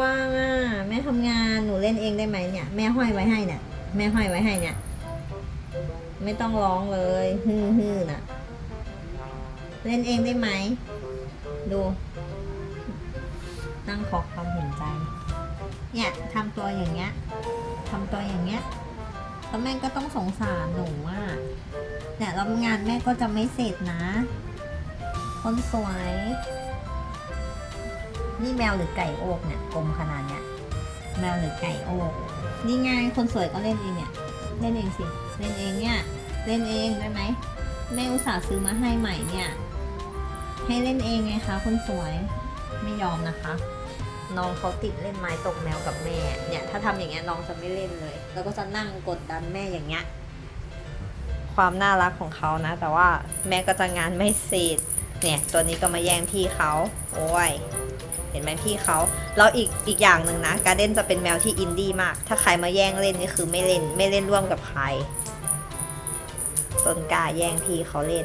ว่างอะแม่ทำงานหนูเล่นเองได้ไหมเนี่ย แม่ห้อยไว้ให้เนี่ยแม่ห้อยไว้ให้เนี่ย ไม่ต้องร้องเลยฮือฮือน่ะ เล่นเองได้ไหมดู นั่งขอความเห็นใจ เนี่ยทำตัวอย่างเงี้ยทำตัวอย่างเงี้ยแล้วแม่ก็ต้องสงสารหนูอะเนี่ยแล้วงานแม่ก็จะไม่เสร็จนะ คนสวย นี่แมวหรือไก่โอกเนี่ยกลมขนาดเนี้ยแมวหรือไก่โอกนี่ไงคนสวยก็เล่นเองเนี่ยเล่นเองสิเล่นเองเนี่ยเล่นเองได้ไหมแม่อุตส่าห์ซื้อมาให้ใหม่เนี่ย ให้เล่นเองไงคะคนสวยไม่ยอมนะคะน้องเขาติดเล่นไม้ตกแมวกับแม่เนี่ยถ้าทำอย่างเงี้ยน้องจะไม่เล่นเลย แล้วก็จะนั่งกดดันแม่อย่างเงี้ยความน่ารักของเขานะ แต่ว่าแม่ก็จะงานไม่เสร็จเนี่ยตัวนี้ก็มาแย่งพี่เขา โอ้ย เห็นไหมพี่เขาแล้วอีกอีกอย่างหนึ่งนะการเด่นจะเป็นแมวที่อินดี้มาก ถ้าใครมาแย่งเล่นนี่คือไม่เล่นไม่เล่นร่วมกับใครต้นกล้าแย่งพี่เขาเล่น